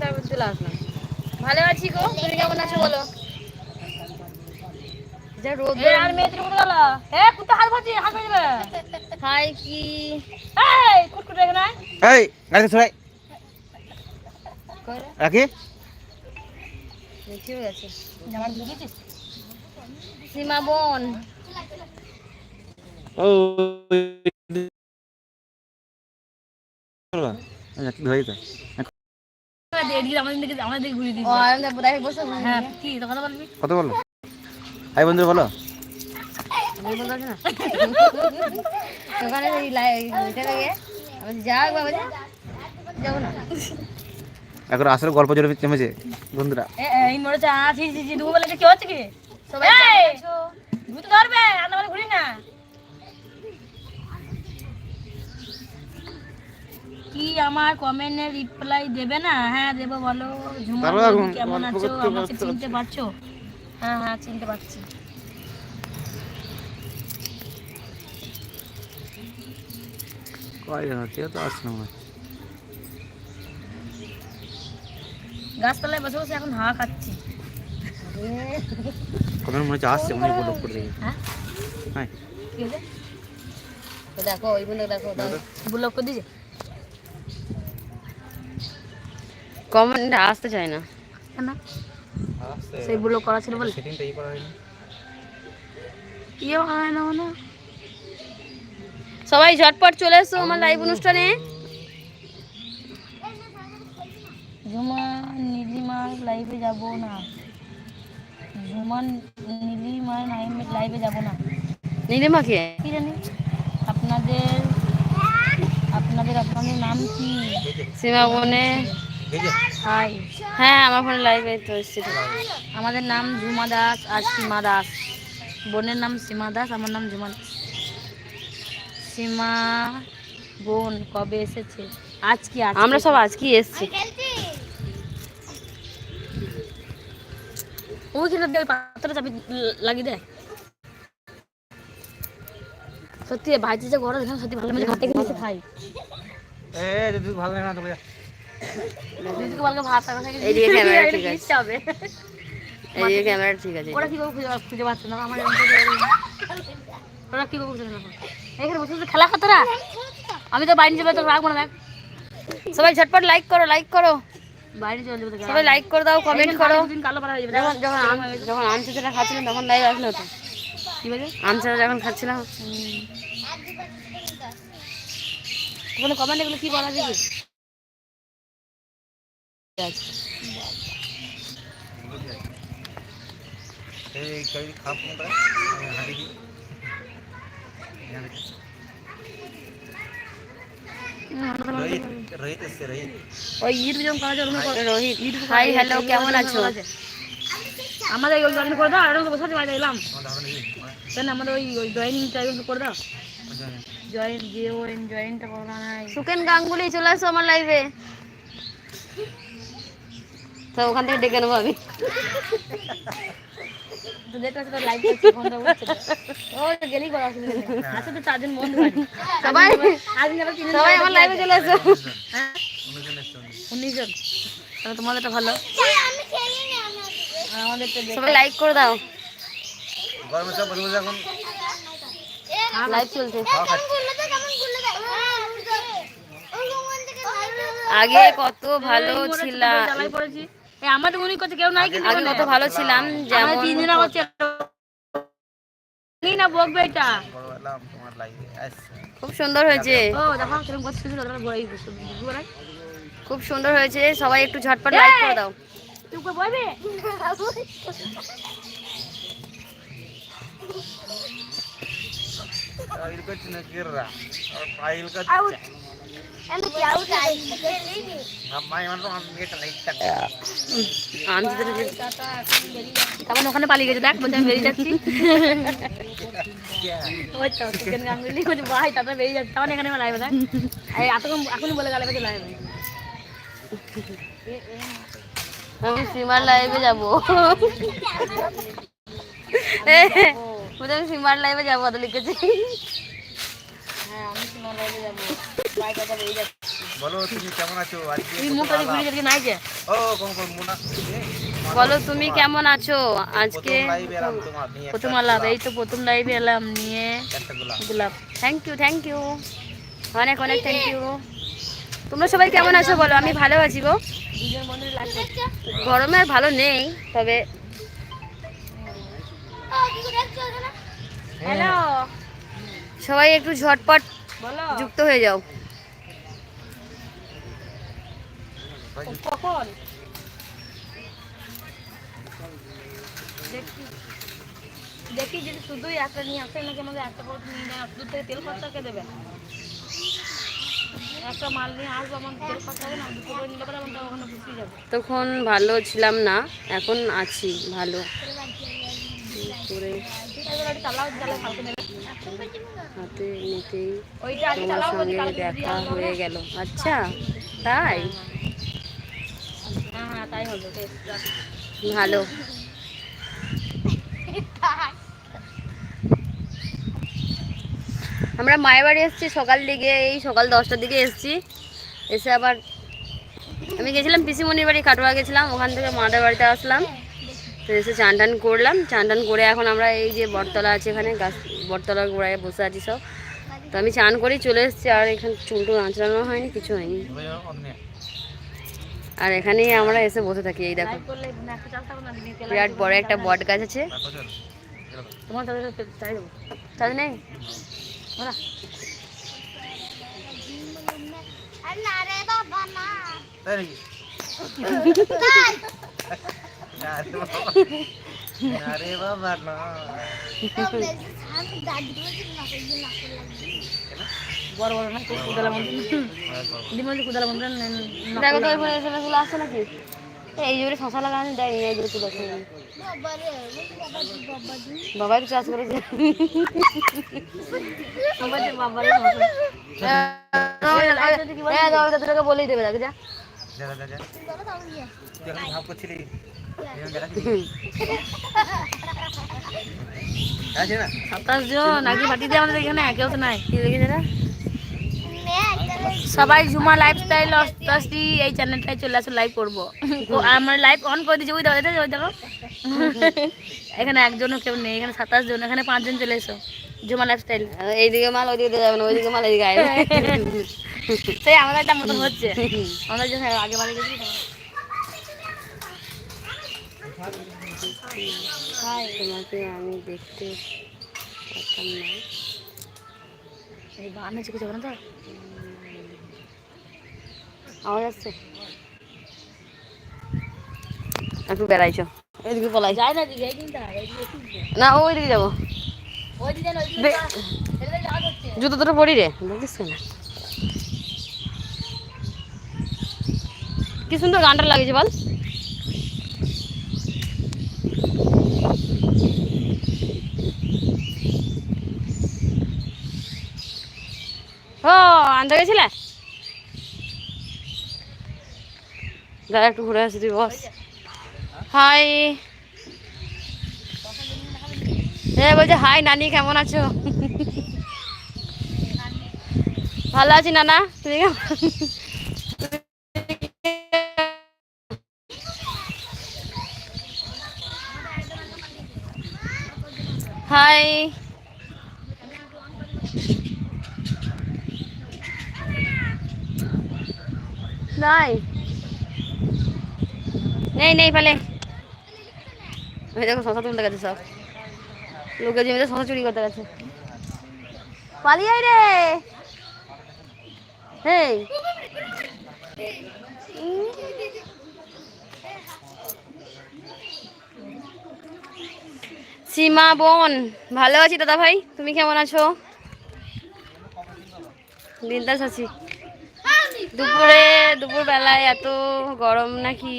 তারপর চলে আসলাম ভালো আছি গো তুমি কেমন আছো বলো যা রোদ এ আর মেয়েদের কোথায় গেল এ কুত্তা হাত ভাজি হাত ভাজি দেবে কি এই কুটকুট এখানে আয়। এই গাড়ি ছড়াই রাখি ঠিক আছে জামা ধুয়ে সীমা বোন ও ধরে তো আমাদের দিকে আমাদের দিকে ঘুরিয়ে দিবি। ও আমি বোধহয় বসে বসে হ্যাঁ কি তো কথা বলবি? কত বলো। হাই বন্ধু বলো। বাবা যাব না। এখন আসলে গল্প জোরে চেমেছে বন্ধুরা। এই মরে চা ছি ছি ছি দুবো বলে কি হচ্ছে কি? সবাই? তুই তো ধরবে আন্না মানে ঘুরি না। কি আমার কমেন্টে রিপ্লাই দেবে না? হ্যাঁ দেবো বলো। ঝুমা তারপর বৌদি এখন কেমন গল্প আছো? করতে আমাকে করতে চিনতে পারছ? হ্যাঁ হ্যাঁ চিনতে পারছি। কয় জন কেউ তো আসছে না মনে হয়। গাছতলায় বসে বসে এখন হাওয়া খাচ্ছি। কোনো মনে হচ্ছে আসছে মনে হয় বলো করে দেখি। হ্যাঁ? হ্যাঁ। কি হয়েছে তো দেখো ওই বন্ধু দেখো ব্লক করে দিয়েছে। কমেন্ট আসতে চায় না। কেন? সেই ব্লক করা ছিল বলে। সেটিংটা ই করা হয়নি। ইয়ে হয় না না সবাই ঝটপট চলে এসো আমার লাইভ অনুষ্ঠানে। ঝুমা নীলিমার লাইভে যাব না। ঝুমা নীলিমার লাইভে যাব না। নীলিমাকে কি জানি? আপনাদের আপনাদের আপনাদের নাম কি? সীমা বোনে। হাই। হ্যাঁ আমার ফোনে লাইভে তো এসেছিল আমাদের নাম ঝুমা দাস আর সীমা দাস। বোনের নাম সীমা দাস আমার নাম ঝুমা দাস। সীমা বোন কবে এসেছে? আজ কি আমরা সব আজকেই এসেছি। ওইখানে চাবি লাগিয়ে দেয়। সত্যি ভাইজি যে ঘরে সত্যি ভালো মেলে ভাত থেকে খাই এ যদি ভালো না তো ভাত ক্যামেরা ঠিক আছে। এই যে ক্যামেরা ঠিক আছে। ওরা খুঁজে খুঁজে পাচ্ছে না আমার ওরা কি খুঁজে না এখানে বসে বসে খেলা খাতরা আমি তো বাইরে যাবে তো রাখব না দেখ। সবাই ঝটপট লাইক করো লাইক করো। বাইরে চলে যাবে সবাই লাইক করে দাও কমেন্ট করো। যাবে যখন যখন আম যখন আম চাচাটা খাচ্ছিলাম তখন লাইক আসলো তো। কি বলে আম চাচা যখন খাচ্ছিলাম। কমেন্ট এগুলো কি বলা দেখি কেমন আছো। আমাদের ওই করে দাও এরকম বসে বাড়ি এলাম কেন আমাদের ওই ওই জয়েনিংটা করে দাও জয়েন ওই জয়েনটা সুকেন গাঙ্গুলি চলে আসো আমার লাইভে তো ওখান থেকে ডেকে নেব আমি। তোমাদেরটা ভালো সবাই লাইক করে দাও গরমে সব বসে বসে এখন লাইভ চলছে। আগে কত ভালো ছিলাম আমার উনি কথা কেউ নাই কিন্তু আমি ভালো ছিলাম যেমন চিনি বকবে এটা। খুব সুন্দর হয়েছে। ও দেখো কেমন কত সুন্দর খুব সুন্দর হয়েছে। সবাই একটু ঝটপট লাইক করে দাও। তুই কই বইবে আইল করছিস না তখন ওখানে পালিয়ে গেছে দেখ বলছে আমি বেরিয়ে যাচ্ছি চিকেন ভাই বেরিয়ে যাচ্ছে। তখন এখানে এতক্ষণ বলে গেলে আমি সীমার লাইভে যাব আমি সীমার লাইভে যাব লিখেছি হ্যাঁ আমি তোমার লাইভে যাব ভাই কথা বেরিয়ে যাচ্ছি বলো তুমি কেমন আছো? আজকে নাই যে? ও কোন কোন মুনা বলো তুমি কেমন আছো? আজকে প্রথম আলাপ এই তো প্রথম লাইভে এলাম নিয়ে গোলাপ। থ্যাংক ইউ থ্যাংক ইউ অনেক অনেক থ্যাংক ইউ তোমরা সবাই কেমন আছো বলো? আমি ভালো আছি গো। গরমে আর ভালো নেই তবে হ্যালো। সবাই একটু ঝটপট যুক্ত হয়ে যাও। কখন দেখি। দেখি যদি শুধুই একটা নিয়ে আসে নাকি আমাদের একটা করে নিয়ে নেয় দূর থেকে তেল খরচা কে দেবে? তখন ভালো ছিলাম না এখন আছি ভালো। করে হাতে নিতেই তোমার সঙ্গে দেখা হয়ে গেল। আচ্ছা তাই? ভালো। আমরা মায়ের বাড়ি এসেছি, সকাল দিকে, এই সকাল দশটার দিকে এসেছি। এসে আবার আমি গেছিলাম পিসিমণির বাড়ি, কাটোয়া গেছিলাম, ওখান থেকে মাদের বাড়িতে আসলাম। তো এসে চান টান করলাম, চান টান করে এখন আমরা এই যে বটতলা আছে এখানে, গাছ বটতলার গোড়ায় বসে আছি সব। তো আমি চান করেই চলে এসেছি, আর এখানে চুলটু আঁচড়ানো হয়নি, কিছু হয়নি। আর এখানেই আমরা এসে বসে থাকি এই দেখো। বিরাট বড় একটা বট গাছ আছে। তোমার চাই দেবো। নেই? ওরা তাই নাকি আরে বাবা না। বড় বড় না কুদালা মন্দির কুদালা মন্দির দেখো তো ওইখানে এসে চলে আসছে নাকি? এই জোরে শশা লাগানো দেয় এই জোরে তুলে বাবাই চাষ করেছে। বাবাই বলেই দেবে দেখে যা। ভাব করছিলি? সাতাশ জন আগে দিয়ে আমাদের এখানে কেউ তো নাই। কি দেখেছে না সবাই ঝুমা লাইফস্টাইল অস্তাশি এই চ্যানেলটায় চলে আসো লাইভ করব। আমার লাইভ অন করে দিচ্ছি ওই দেখো ওই দেখো। এখানে একজনও কেউ নেই এখানে সাতাশ জন এখানে পাঁচজন চলে এসো ঝুমা লাইফস্টাইল এইদিকে মাল ওইদিকে যাবে না ওইদিকে মাল এইদিকে আসবে সেই আমাদের একটা মতন হচ্ছে। আমাদের যে আগে বাড়ি গেছি। তোমাকে আমি দেখতে পারতাম না। এই গান হচ্ছে কিছু না তো? আওয়াজ আসছে একটু বেড়াইছো। এইদিকে পলাই যায় না না ওইদিকে যাব। জুতো দুটো পরি রে। দেখিস কেন কি সুন্দর গানটা লাগিয়েছে বল। ও আনতে গেছিলে? দাদা, একটু ঘুরে আসি, তুই বস। হাই হ্যাঁ বলছে হাই নানি, কেমন আছো? ভালো আছি, নানা? তুমি হাই নাই নেই নেই, পালে। ওই দেখো শশা তুলতে গেছে সব। লোকের জমিতে শশা চুরি করতে গেছে। পালিয়ে রে। হেই। সীমা বোন, ভালো আছি দাদা ভাই? তুমি কেমন আছো? বিন্দাস আছি দুপুরে দুপুর বেলায় এত গরম নাকি?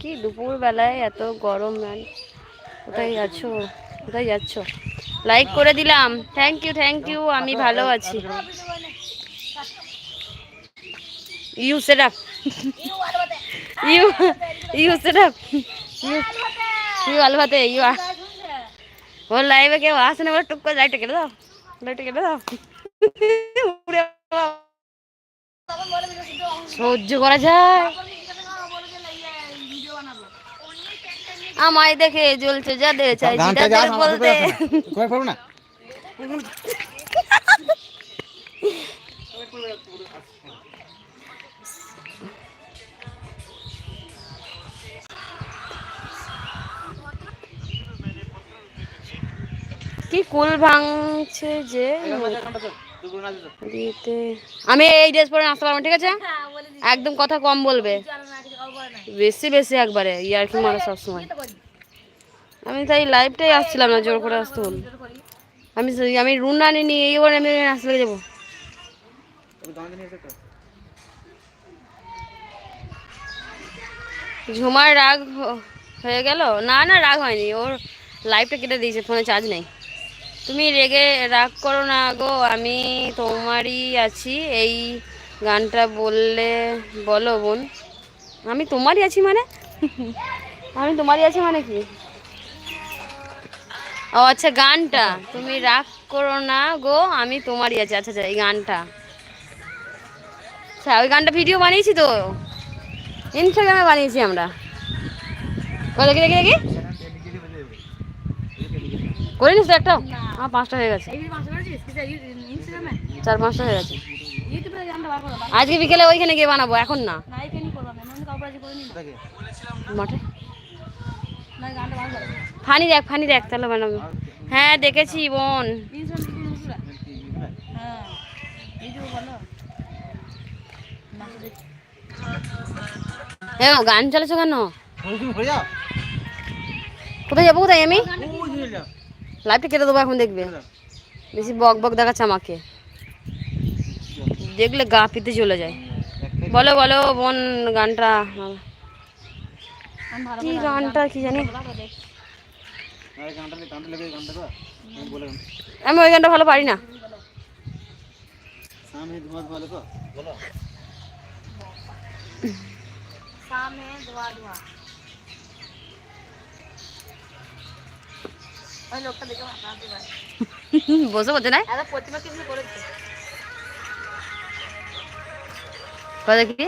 কি দুপুর বেলায় এত গরম ম্যান কোথায় যাচ্ছ? কোথায় যাচ্ছ? লাইক করে দিলাম। থ্যাংক ইউ থ্যাংক ইউ আমি ভালো আছি। You set up you you set up you ইউ আলবাতে ইউ ওর লাইভে কেউ আসে না টুক করে লাইটটা কেটে দাও লাইটটা কেটে দাও সহ্য করা যায় আমায় দেখে জ্বলছে যাদের চাইছি গানটা যা তাদের বলতে। পারব না? কি কুল ভাঙছে যে আমি এই ড্রেস পরে আসতে পারব ঠিক আছে? একদম কথা কম বলবে। বেশি বেশি একবারে ইয়ার কি মারা সবসময়। আমি তাই লাইভটাই আসছিলাম না জোর করে আসতে বল আমি আমি রুন না নিয়ে এই ওর আমি লেগে যাব। ঝুমার রাগ হয়ে গেল? না না রাগ হয়নি। ওর লাইভটা কেটে দিয়েছে ফোনে চার্জ নেই। তুমি রেগে রাগ করো না গো আমি তোমারই আছি। এই গানটা বললে বলো বোন। আমি তোমারই আছি মানে? আমি তোমারই আছি মানে কি? ও আচ্ছা গানটা। তুমি রাগ করো না গো আমি তোমারই আছি। আচ্ছা আচ্ছা এই গানটা। আচ্ছা ওই গানটা ভিডিও বানিয়েছি তো? ইনস্টাগ্রামে বানিয়েছি আমরা। কই দেখি দেখি দেখি। করিনিস তো একটা। আমার পাঁচটা হয়ে গেছে। চার পাঁচটা হয়ে গেছে। আজকে বিকেলে ওইখানে গিয়ে বানাবো এখন না। মাঠে। ফানি দেখ ফানি দেখ, তাহলে বানাবো। হ্যাঁ দেখেছি, বোন। এ গান চালাছো কেন? কোথায় যাব, কোথায়, আমি। লাইভটা কেটে দেবো এখন, দেখবে। বেশি বক বক দেখাচ্ছে আমাকে। দেখলে গা পিতে চলে যায়। বলো বলো, বোন, গানটা। কি গানটা কি জানি? আমি বলে গান আমি ওই গানটা ভালো পারি না। বলো। বসে বলছে না কথা কি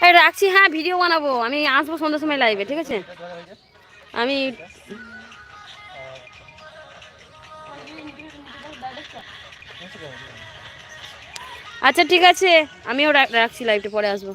রাখছি হ্যাঁ ভিডিও বানাবো। আমি আসব সন্ধ্যার সময় লাইভে ঠিক আছে? আমি আচ্ছা ঠিক আছে। আমিও রাখ- রাখছি লাইভটা পরে আসব।